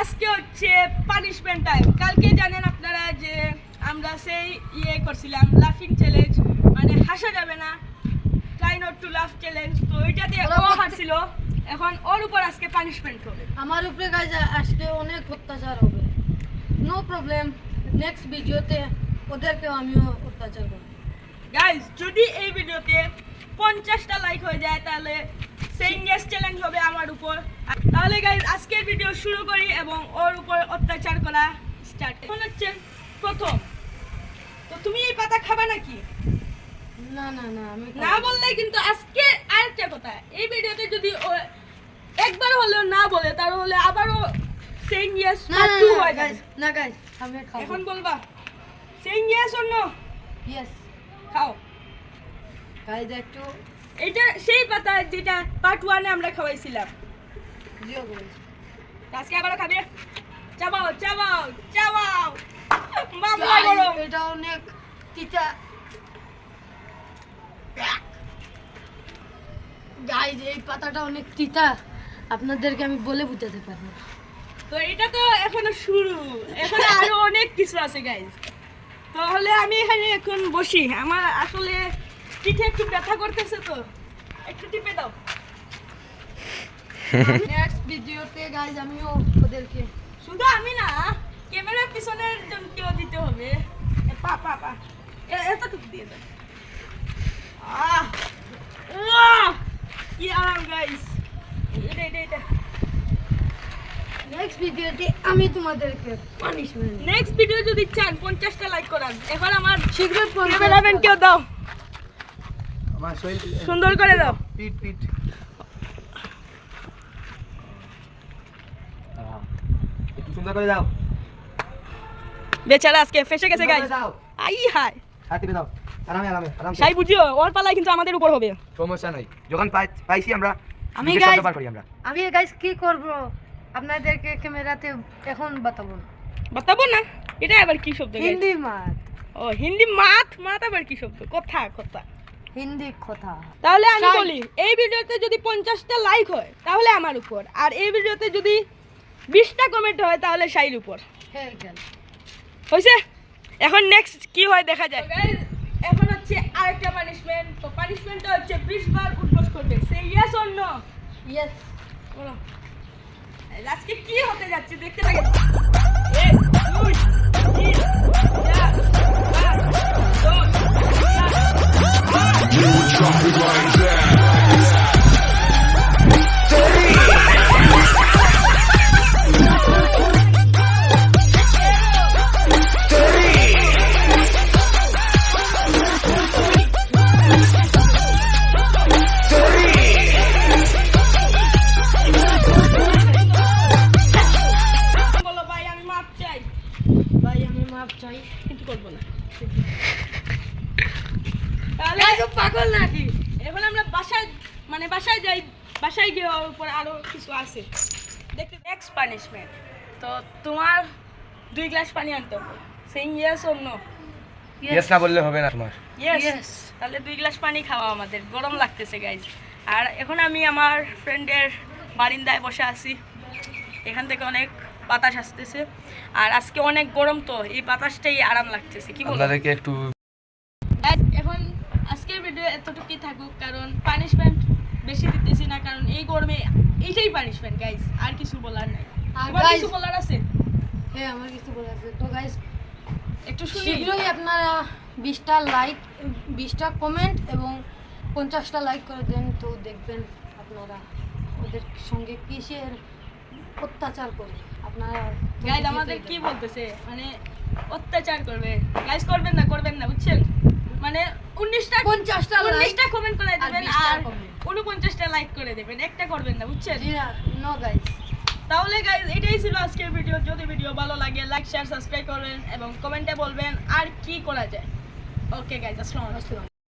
আজকে হচ্ছে punishment time কালকে জানেন আপনারা যে আমরা সেই ইয়ে করছিলাম লাফিং চ্যালেঞ্জ মানে হাসা যাবে না। Try not to laugh challenge তো ওইটাতে হাসছিল। এখন ওর উপর আজকে পানিশমেন্ট হবে। আমার উপরে গাইজ আজকে অনেক অত্যাচার হবে। নো প্রবলেম নেক্সট ভিডিওতে ওদেরকেও আমিও অত্যাচার করব। গাইজ যদি এই ভিডিওতে পঞ্চাশটা লাইক হয়ে যায় তাহলে সেই ইয়েস চ্যালেঞ্জ হবে আমার উপর। তাহলে গাইজ আজকের ভিডিও শুরু করি এবং ওর উপর অত্যাচার করা স্টার্ট এখন হচ্ছে প্রথম। তো তুমি এই পাতা খাবা নাকি? না না না আমি না বললে কিন্তু আজকে আরেকটা কথা। এই ভিডিওতে যদি ও একবার হলেও না বলে তাহলে আবারও সেইং ইয়েস না পার্ট টু না গাইজ না গাইজ আমি খাব। এখন বলবা। সেইং ইয়েস অন্য ইয়েস খাও। গাইজ একটু এটা সেই পাতা যেটা পার্ট ওয়ানে আমরা খাওয়াইছিলাম। আজকে আবারও খাবে চাবাও চাবাও চাবাও। বাবা গরম এটা অনেক তিতা। গাইজ এই পাতাটা অনেক তিতা। আপনাদেরকে আমি বলে বুঝাতে পারব তো এটা তো এখনও শুরু। এখন আরও অনেক কিছু আছে গাইজ তাহলে আমি এখানে এখন বসি। আমার আসলে পিঠে একটু ব্যথা করতেছে তো। একটু টিপে দাও। নেক্সট ভিডিওতে গাইজ আমিও ওদেরকে শুধু আমি না ক্যামেরার পিছনের জনকেও দিতে হবে। পা পা পা। এতটুকু দিয়ে দাও। আহ! কি আরাম গাইস এটা এটা এটা। নেক্সট ভিডিওতে আমি তোমাদেরকে পানিশমেন্ট নেক্সট ভিডিও যদি চান পঞ্চাশটা লাইক করান। এখন আমার শীঘ্রই ক্যামেরাম্যানকেও দাও। সুন্দর করে দাও। পিট পিট একটু সুন্দর করে দাও। বেচারা আজকে ফেসে গেছে গাইস আই হাই হাত দাও। আরামে আরামে আরামে। সাই বুঝিও ওর পালায় কিন্তু আমাদের উপর হবে। সমস্যা নাই। যখন পাইছি আমরা আমি আমি কি করব? আপনাদেরকে ক্যামেরাতে এখন বাতাবো না। বাতাবো না? এটা আবার কি শব্দ হিন্দি মাত। ও হিন্দি মাত মাত আবার কি শব্দ? কথা কথা। হিন্দি কথা। তাহলে আমি বলি এই ভিডিওতে যদি পঞ্চাশটা লাইক হয় তাহলে আমার উপর। আর এই ভিডিওতে যদি বিশটা কমেন্ট হয় তাহলে সাইর উপর। হয়েছে এখন নেক্সট কি হয় দেখা যায় এখন হচ্ছে আরেকটা পানিশমেন্ট তো পানিশমেন্টটা হচ্ছে বিশ বার উঠবোস করবে। সেই ইয়েস অর নো ইয়েস বলো। আজকে কি হতে যাচ্ছে দেখতে লাগে এক, দুই, তিন, চার, আমি মাপ চাই ভাই আমি মাপ চাই কিন্তু করব না তাহলে গাইজ পাগল নাকি? এখন আমরা বাসায় মানে বাসায় যাই বাসায় গিয়ে ওর উপর আরও কিছু আছে। দেখতে নেক্সট পানিশমেন্ট তো তোমার দুই গ্লাস পানি আনতে হবে। সেই ইয়েস অন্য ইয়েস না বললে হবে না তোমার। ইয়েস তাহলে দুই গ্লাস পানি খাওয়া আমাদের। গরম লাগতেছে গাইজ আর এখন আমি আমার ফ্রেন্ডের বারিন্দায় বসে আছি। এখান থেকে অনেক বাতাস আসতেছে। আর আজকে অনেক গরম তো এই বাতাসটাই আরাম লাগতেছে। কি বলো? আপনাদেরকে একটু Guys, এখন আজকের ভিডিও এতটুকুই থাকুক কারণ পানিশমেন্ট বেশি দিতেছি না কারণ এই গরমে এইটাই পানিশমেন্ট গাইজ আর কিছু বলার নাই। আর কিছু বলার আছে? হ্যাঁ আমার কিছু বলার আছে। তো গাইজ একটু শীঘ্রই আপনারা বিশটা লাইক বিশটা কমেন্ট এবং পঞ্চাশটা লাইক করে দেন তো দেখবেন আপনারা ওদের সঙ্গে কিসের অত্যাচার করে। আপনারা গাইজ আমাদের কি বলতেছে? মানে অত্যাচার করবে। গাইজ করবেন না করবেন না বুঝছেন মানে উনিশটা পঞ্চাশটা লাইক উনিশটা কমেন্ট করে দেবেন আর। উনপঞ্চাশটা লাইক করে দেবেন একটা করবেন না বুঝছেন? নো গাইস তাহলে গাইজ এটাই ছিল আজকের ভিডিও যদি ভিডিও ভালো লাগে লাইক শেয়ার সাবস্ক্রাইব করবেন এবং কমেন্টে বলবেন আর কি করা যায়। ওকে গাইজ আসসালামু